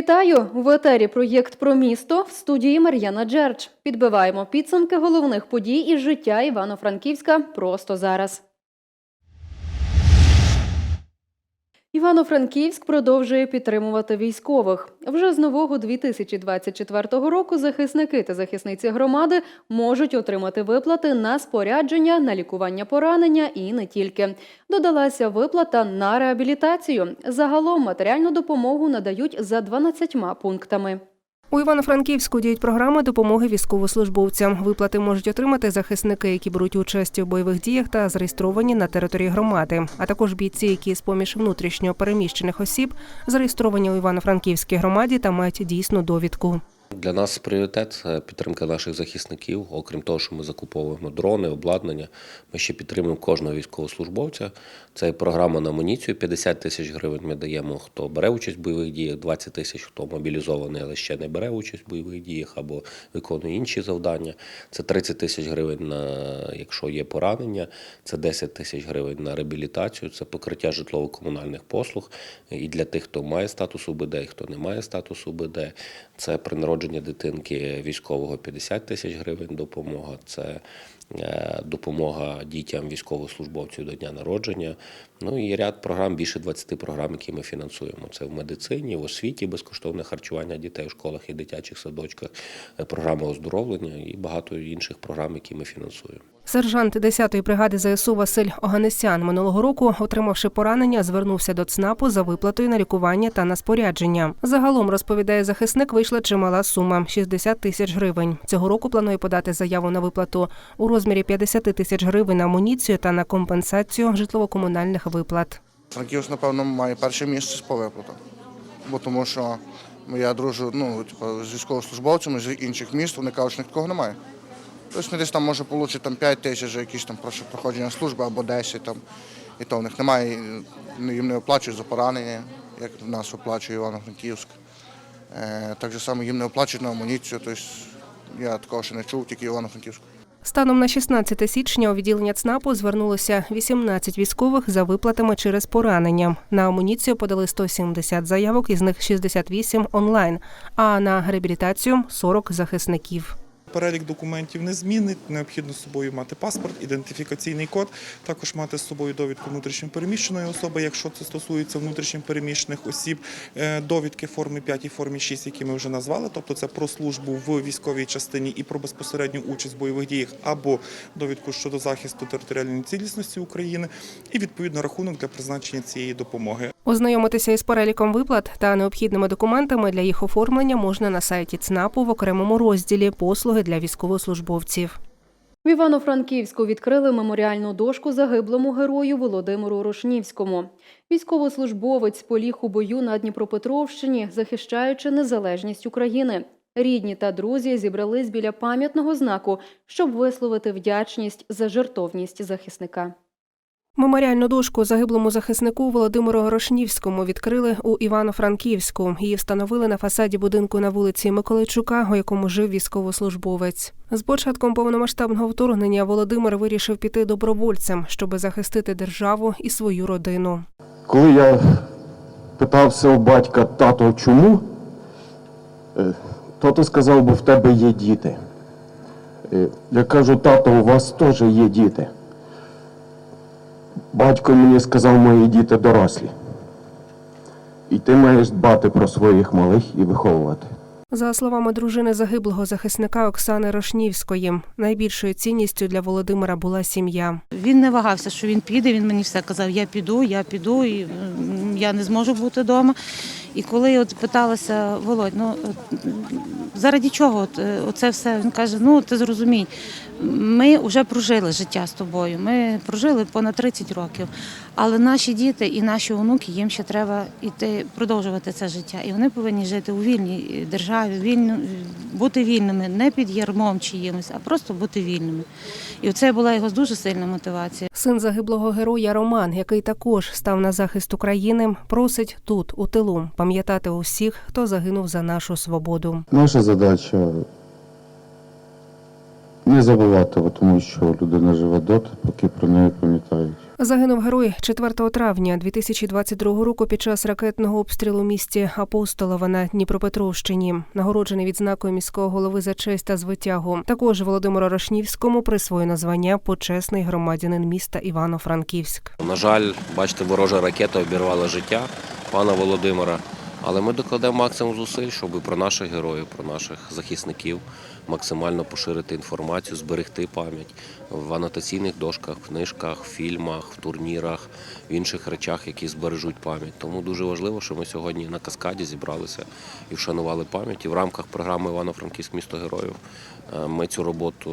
Вітаю в етері. Проєкт про місто в студії Мар'яна Джердж. Підбиваємо підсумки головних подій із життя Івано-Франківська просто зараз. Івано-Франківськ продовжує підтримувати військових. Вже з нового 2024 року захисники та захисниці громади можуть отримати виплати на спорядження, на лікування поранення і не тільки. Додалася виплата на реабілітацію. Загалом матеріальну допомогу надають за 12 пунктами. У Івано-Франківську діють програми допомоги військовослужбовцям. Виплати можуть отримати захисники, які беруть участь у бойових діях та зареєстровані на території громади, а також бійці, які з поміж внутрішньо переміщених осіб зареєстровані у Івано-Франківській громаді та мають дійсну довідку. Для нас пріоритет це підтримка наших захисників. Окрім того, що ми закуповуємо дрони, обладнання. Ми ще підтримуємо кожного військовослужбовця. Це програма на амуніцію. 50 тисяч гривень ми даємо, хто бере участь в бойових діях, 20 тисяч, хто мобілізований, але ще не бере участь в бойових діях або виконує інші завдання. Це 30 тисяч гривень на якщо є поранення, це 10 тисяч гривень на реабілітацію, це покриття житлово-комунальних послуг. І для тих, хто має статус УБД, і хто не має статусу УБД, це при народженні дитинки військового 50 тисяч гривень допомога. Це е, допомога дітям військовослужбовців до дня народження. Ну і ряд програм, більше 20 програм, які ми фінансуємо. Це в медицині, в освіті, безкоштовне харчування дітей в школах і дитячих садочках, е, програма оздоровлення і багато інших програм, які ми фінансуємо. Сержант 10-ї бригади ЗСУ Василь Оганесян минулого року, отримавши поранення, звернувся до ЦНАПу за виплатою на лікування та на спорядження. Загалом розповідає захисник, вийшла чимала сума 60 тисяч гривень. Цього року планує подати заяву на виплату у розмірі 50 тисяч гривень на амуніцію та на компенсацію житлово-комунальних виплат. Франківськ, напевно, має перше місце по виплатах. Бо тому що я дружу ну, типу, з військовослужбовцями з інших міст, вони кажуть, що такого немає. Тобто десь там може отримати там, 5 тисяч якісь там проходження служби або 10, там, і то в них немає, ну, їм не оплачують за поранення, як в нас оплачує Івано-Франківськ. Е, так само їм не оплачують на амуніцію, тобто я такого ще не чув, тільки Івано-Франківську. Станом на 16 січня у відділення ЦНАПу звернулося 18 військових за виплатами через поранення. На амуніцію подали 170 заявок, із них 68 онлайн, а на реабілітацію 40 захисників. Перелік документів не змінить. Необхідно з собою мати паспорт, ідентифікаційний код, також мати з собою довідку внутрішньопереміщеної особи, якщо це стосується внутрішньопереміщених осіб, Е, довідки форми 5 і формі 6, які ми вже назвали, тобто це про службу в військовій частині і про безпосередню участь в бойових діях, або довідку щодо захисту територіальної цілісності України, і відповідно рахунок для призначення цієї допомоги. Ознайомитися із переліком виплат та необхідними документами для їх оформлення можна на сайті ЦНАПу в окремому розділі Послуги для військовослужбовців. В Івано-Франківську відкрили меморіальну дошку загиблому герою Володимиру Рушнівському. Військовослужбовець поліг у бою на Дніпропетровщині, захищаючи незалежність України. Рідні та друзі зібрались біля пам'ятного знаку, щоб висловити вдячність за жертовність захисника. Меморіальну дошку загиблому захиснику Володимиру Горошнівському відкрили у Івано-Франківську. Її встановили на фасаді будинку на вулиці Миколайчука, у якому жив військовослужбовець. З початком повномасштабного вторгнення Володимир вирішив піти добровольцем, щоби захистити державу і свою родину. Коли я питався у батька, тато, чому? Е, Тато сказав, бо в тебе є діти. Е, Я кажу, тато, у вас теж є діти. Батько мені сказав, мої діти дорослі. І ти маєш дбати про своїх малих і виховувати. За словами дружини загиблого захисника Оксани Рошнівської, найбільшою цінністю для Володимира була сім'я. Він не вагався, що він піде. Він мені все казав: я піду, я піду, і я не зможу бути вдома. І коли от питалася, Володь, ну заради чого е, оце все? Він каже: ну ти зрозумій, ми вже прожили життя з тобою. Ми прожили понад 30 років. Але наші діти і наші онуки їм ще треба йти продовжувати це життя. І вони повинні жити у вільній державі, вільно бути вільними, не під ярмом чиїмось, а просто бути вільними. І це була його дуже сильна мотивація. Син загиблого героя Роман, який також став на захист України, просить тут, у тилу, пам'ятати усіх, хто загинув за нашу свободу. Наша задача не забувати, тому що людина живе доти, поки про неї пам'ятають. Загинув герой 4 травня 2022 року під час ракетного обстрілу в місті Апостолова на Дніпропетровщині, нагороджений відзнакою міського голови за честь та звитягу. Також Володимиру Рошнівському присвоєно звання почесний громадянин міста Івано-Франківськ. На жаль, бачите, ворожа ракета обірвала життя пана Володимира. Але ми докладемо максимум зусиль, щоб про наших героїв, про наших захисників максимально поширити інформацію, зберегти пам'ять в анотаційних дошках, в книжках, в фільмах, в турнірах, в інших речах, які збережуть пам'ять. Тому дуже важливо, що ми сьогодні на каскаді зібралися і вшанували пам'ять. І в рамках програми Івано-Франківськ місто героїв е, ми цю роботу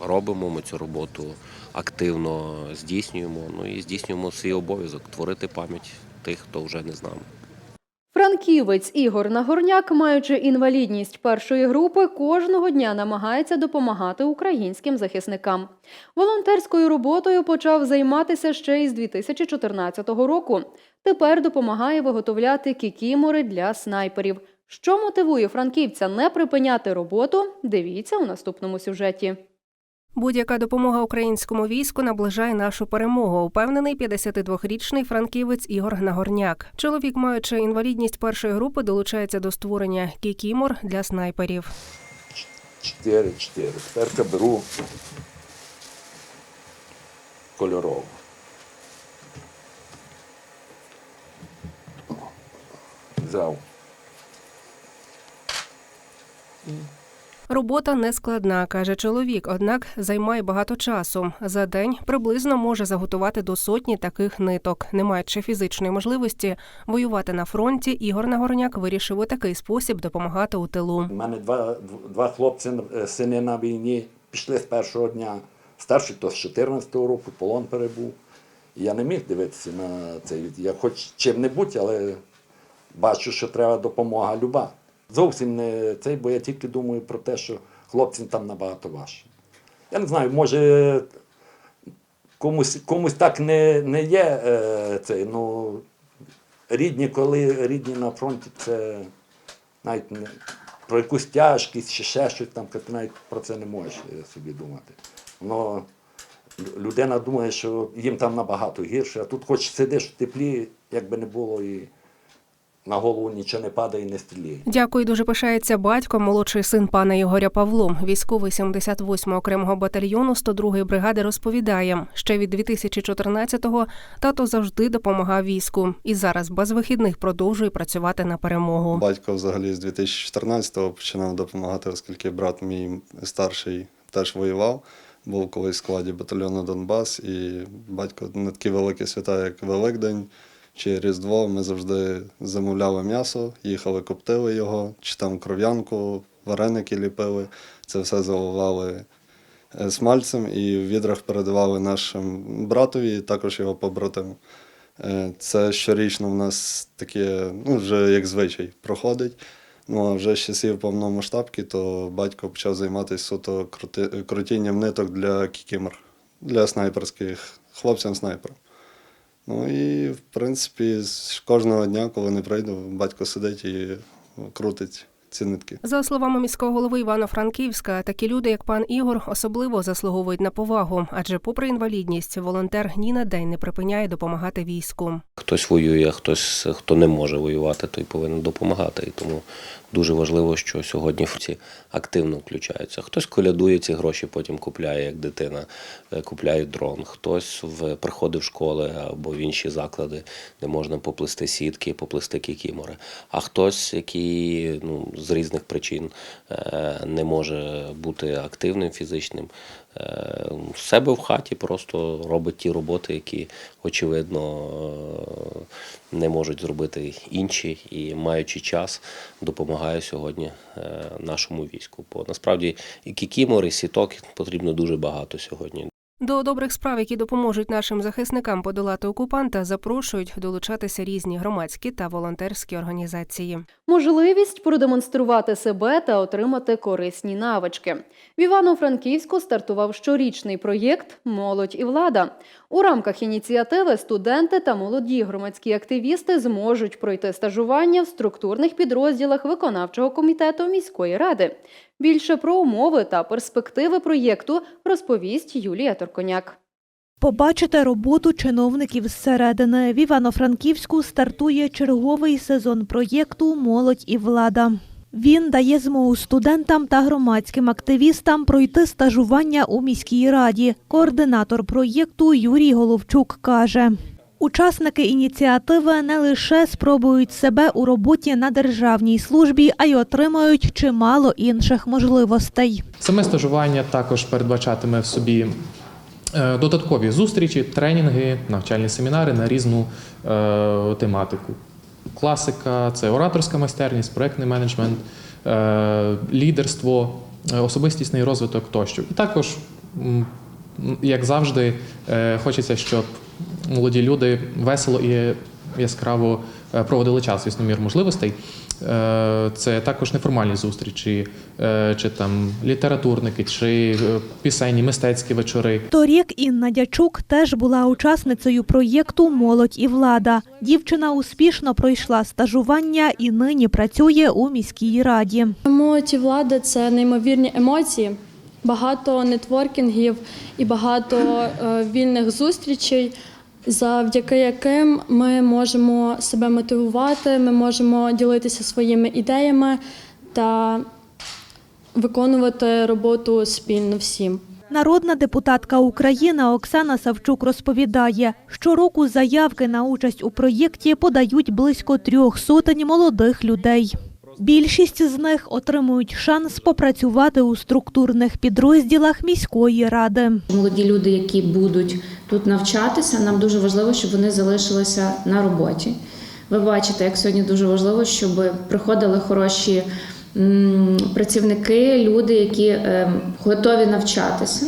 е, робимо. Ми цю роботу активно здійснюємо. Ну і здійснюємо свій обов'язок творити пам'ять тих, хто вже не з нами. Франківець Ігор Нагорняк, маючи інвалідність першої групи, кожного дня намагається допомагати українським захисникам. Волонтерською роботою почав займатися ще із 2014 року. Тепер допомагає виготовляти кікімори для снайперів. Що мотивує франківця не припиняти роботу? Дивіться у наступному сюжеті. Будь-яка допомога українському війську наближає нашу перемогу. Упевнений 52-річний франківець Ігор Нагорняк. Чоловік, маючи інвалідність першої групи, долучається до створення кікімор для снайперів. 4, 4. Тепер беру кольорову. Взяв. Робота не складна, каже чоловік, однак займає багато часу. За день приблизно може заготувати до сотні таких ниток. Не маючи фізичної можливості воювати на фронті, Ігор Нагорняк вирішив у такий спосіб допомагати у тилу. У мене два, два хлопці, е, сини на війні, пішли з першого дня. Старший то з 14-го року, полон перебув. Я не міг дивитися на це. Я хоч чим-небудь, але бачу, що треба допомога люба. Зовсім не цей, бо я тільки думаю про те, що хлопцям там набагато важче. Я не знаю, може комусь, комусь так не, не є е, цей, ну, рідні, коли рідні на фронті, це навіть не, про якусь тяжкість чи ще щось там, ти навіть про це не можеш е, собі думати. Воно, людина думає, що їм там набагато гірше, а тут хоч сидиш в теплі, як би не було, і на голову нічого не падає і не стріляє. Дякую, дуже пишається батько, молодший син пана Ігоря Павло. Військовий 78-го окремого батальйону 102-ї бригади розповідає, ще від 2014-го тато завжди допомагав війську і зараз без вихідних продовжує працювати на перемогу. Батько взагалі з 2014-го починав допомагати, оскільки брат мій старший теж воював. Був колись в складі батальйону Донбас, і батько на такі великі свята, як Великдень чи Різдво, ми завжди замовляли м'ясо, їхали, коптили його, чи там кров'янку, вареники ліпили. Це все заливали е, смальцем і в відрах передавали нашим братові, і також його побратиму. Е, Це щорічно в нас таке, ну, вже як звичай, проходить. Ну, а вже з часів повномасштабки, то батько почав займатися суто крутінням ниток для кікімор, для снайперських хлопцям снайперам. Ну і, в принципі, з кожного дня, коли не прийду, батько сидить і крутить ці нитки. За словами міського голови Івано-Франківська, такі люди, як пан Ігор, особливо заслуговують на повагу, адже, попри інвалідність, волонтер ні на день не припиняє допомагати війську. Хтось воює, хтось хто не може воювати, той повинен допомагати. І тому дуже важливо, що сьогодні всі активно включаються. Хтось колядує ці гроші, потім купляє, як дитина, е, купляє дрон. Хтось в приходить в школи або в інші заклади, де можна поплести сітки, поплести кікімори. А хтось, який ну, з різних причин е, не може бути активним фізичним, е, в себе в хаті просто робить ті роботи, які, очевидно, е, не можуть зробити інші, і маючи час, допомагає сьогодні е, нашому війську. Бо насправді і кікімор, і сіток потрібно дуже багато сьогодні. До добрих справ, які допоможуть нашим захисникам подолати окупанта, запрошують долучатися різні громадські та волонтерські організації. Можливість продемонструвати себе та отримати корисні навички. В Івано-Франківську стартував щорічний проєкт Молодь і влада. У рамках ініціативи студенти та молоді громадські активісти зможуть пройти стажування в структурних підрозділах виконавчого комітету міської ради. Більше про умови та перспективи проєкту розповість Юлія Торконяк. Побачити роботу чиновників зсередини. В Івано-Франківську стартує черговий сезон проєкту Молодь і влада. Він дає змогу студентам та громадським активістам пройти стажування у міській раді. Координатор проєкту Юрій Головчук каже. Учасники ініціативи не лише спробують себе у роботі на державній службі, а й отримають чимало інших можливостей. Саме стажування також передбачатиме в собі е, додаткові зустрічі, тренінги, навчальні семінари на різну е, тематику. Класика це ораторська майстерність, проектний менеджмент, е, лідерство, е, особистісний розвиток тощо. І також, як завжди, е, хочеться, щоб молоді люди весело і яскраво е, проводили час, звісно, мір можливостей. Е, Це також неформальні зустрічі, е, чи там літературники, чи пісенні, мистецькі вечори. Торік Інна Дячук теж була учасницею проєкту Молодь і влада. Дівчина успішно пройшла стажування і нині працює у міській раді. Молодь і влада це неймовірні емоції, багато нетворкінгів і багато вільних зустрічей, завдяки яким ми можемо себе мотивувати, ми можемо ділитися своїми ідеями та виконувати роботу спільно всім. Народна депутатка України Оксана Савчук розповідає, щороку заявки на участь у проєкті подають близько трьох сотень молодих людей. Більшість з них отримують шанс попрацювати у структурних підрозділах міської ради. Молоді люди, які будуть тут навчатися, нам дуже важливо, щоб вони залишилися на роботі. Ви бачите, як сьогодні дуже важливо, щоб приходили хороші працівники, люди, які ем, готові навчатися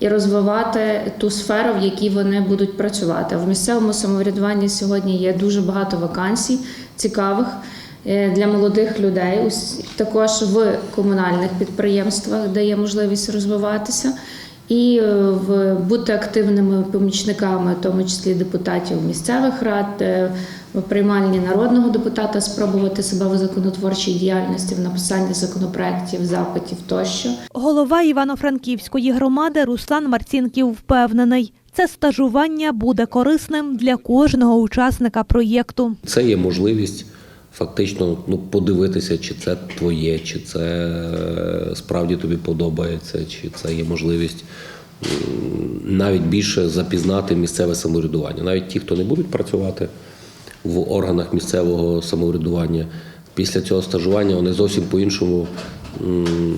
і розвивати ту сферу, в якій вони будуть працювати. В місцевому самоврядуванні сьогодні є дуже багато вакансій цікавих для молодих людей, також в комунальних підприємствах, де є можливість розвиватися, і е, в бути активними помічниками, в тому числі депутатів місцевих рад, е, в приймальні народного депутата, спробувати себе в законотворчій діяльності, в написанні законопроєктів, запитів тощо. Голова Івано-Франківської громади Руслан Марцінків впевнений, це стажування буде корисним для кожного учасника проєкту. Це є можливість фактично ну, подивитися, чи це твоє, чи це е, справді тобі подобається, чи це є можливість навіть більше запізнати місцеве самоврядування. Навіть ті, хто не будуть працювати в органах місцевого самоврядування, після цього стажування вони зовсім по-іншому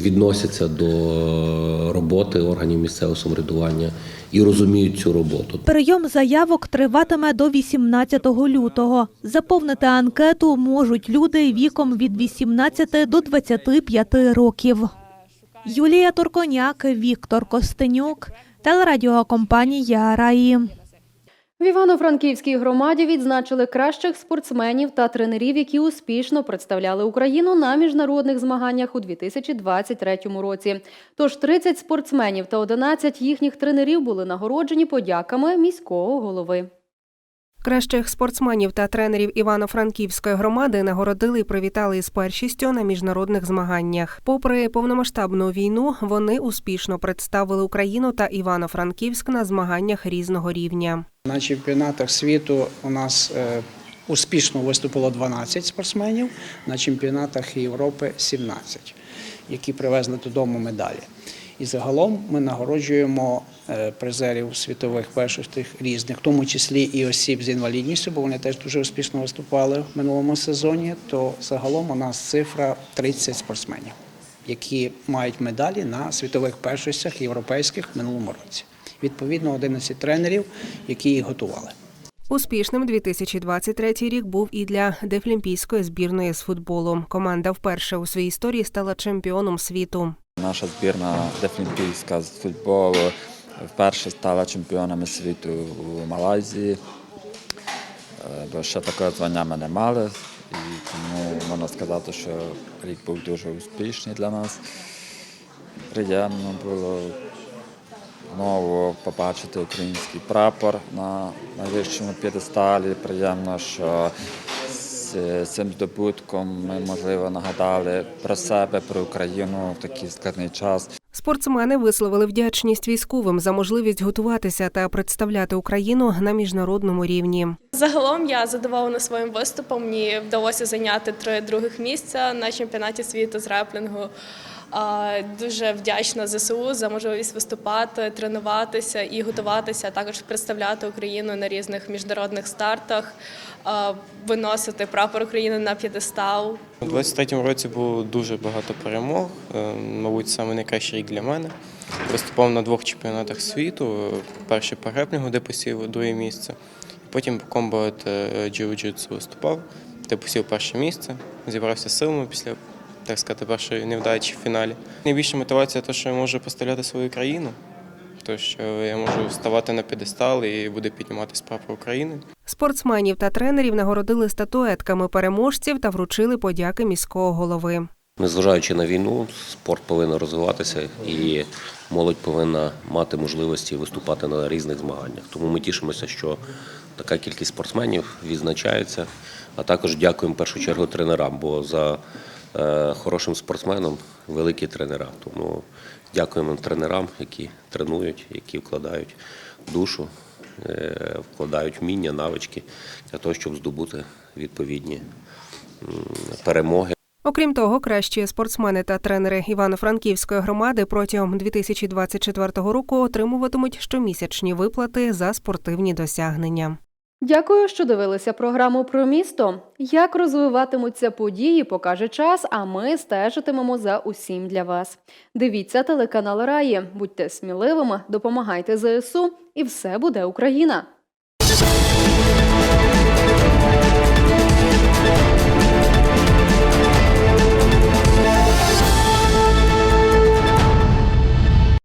відносяться до роботи органів місцевого самоврядування і розуміють цю роботу. Прийом заявок триватиме до 18 лютого. Заповнити анкету можуть люди віком від 18 до 25 років. Юлія Турконяк, Віктор Костенюк, телерадіокомпанія Раї. В Івано-Франківській громаді відзначили кращих спортсменів та тренерів, які успішно представляли Україну на міжнародних змаганнях у 2023 році. Тож 30 спортсменів та 11 їхніх тренерів були нагороджені подяками міського голови. Кращих спортсменів та тренерів Івано-Франківської громади нагородили і привітали із першістю на міжнародних змаганнях. Попри повномасштабну війну, вони успішно представили Україну та Івано-Франківськ на змаганнях різного рівня. На чемпіонатах світу у нас е, успішно виступило 12 спортсменів, на чемпіонатах Європи 17, які привезли додому медалі. І загалом ми нагороджуємо е, призерів світових першостей різних, в тому числі і осіб з інвалідністю, бо вони теж дуже успішно виступали в минулому сезоні. То загалом у нас цифра 30 спортсменів, які мають медалі на світових першостях європейських в минулому році. Відповідно, 11 тренерів, які їх готували. Успішним 2023 рік був і для дефлімпійської збірної з футболу. Команда вперше у своїй історії стала чемпіоном світу. Наша збірна дефлімпійська з футболу вперше стала чемпіонами світу у Малайзії, Е, бо ще такого звання ми не мали. І тому можна сказати, що рік був дуже успішний для нас. Приємно було знову побачити український прапор на найвищому п'єдесталі. Приємно, що з цим здобутком ми, можливо, нагадали про себе, про Україну в такий складний час. Спортсмени висловили вдячність військовим за можливість готуватися та представляти Україну на міжнародному рівні. Загалом я задоволена своїм виступом. Мені вдалося зайняти три других місця на чемпіонаті світу з реплінгу. Дуже вдячна ЗСУ за можливість виступати, тренуватися і готуватися, а також представляти Україну на різних міжнародних стартах, виносити прапор України на п'єдестал. У 23-му році було дуже багато перемог. е, Мабуть, саме найкращий рік для мене. Виступав на двох чемпіонатах світу. Перший по греплінгу, де посів друге місце. Потім по комбат джиу-джитсу виступав, де посів перше місце. Зібрався силами після, так сказати, першої невдачі в фіналі. Найбільша мотивація те, що я можу поставляти свою країну, то що я можу вставати на п'єдестал і буде підніматися прапор України. Спортсменів та тренерів нагородили статуетками переможців та вручили подяки міського голови. Незважаючи на війну, спорт повинен розвиватися і молодь повинна мати можливості виступати на різних змаганнях. Тому ми тішимося, що така кількість спортсменів відзначається. А також дякуємо в першу чергу тренерам, бо за хорошим спортсменом великі тренера. Тому дякуємо тренерам, які тренують, які вкладають душу, е, вкладають вміння, навички для того, щоб здобути відповідні перемоги. Окрім того, кращі спортсмени та тренери Івано-Франківської громади протягом 2024 року отримуватимуть щомісячні виплати за спортивні досягнення. Дякую, що дивилися програму про місто. Як розвиватимуться події, покаже час, а ми стежитимемо за усім для вас. Дивіться телеканал Раї, будьте сміливими, допомагайте ЗСУ, і все буде Україна.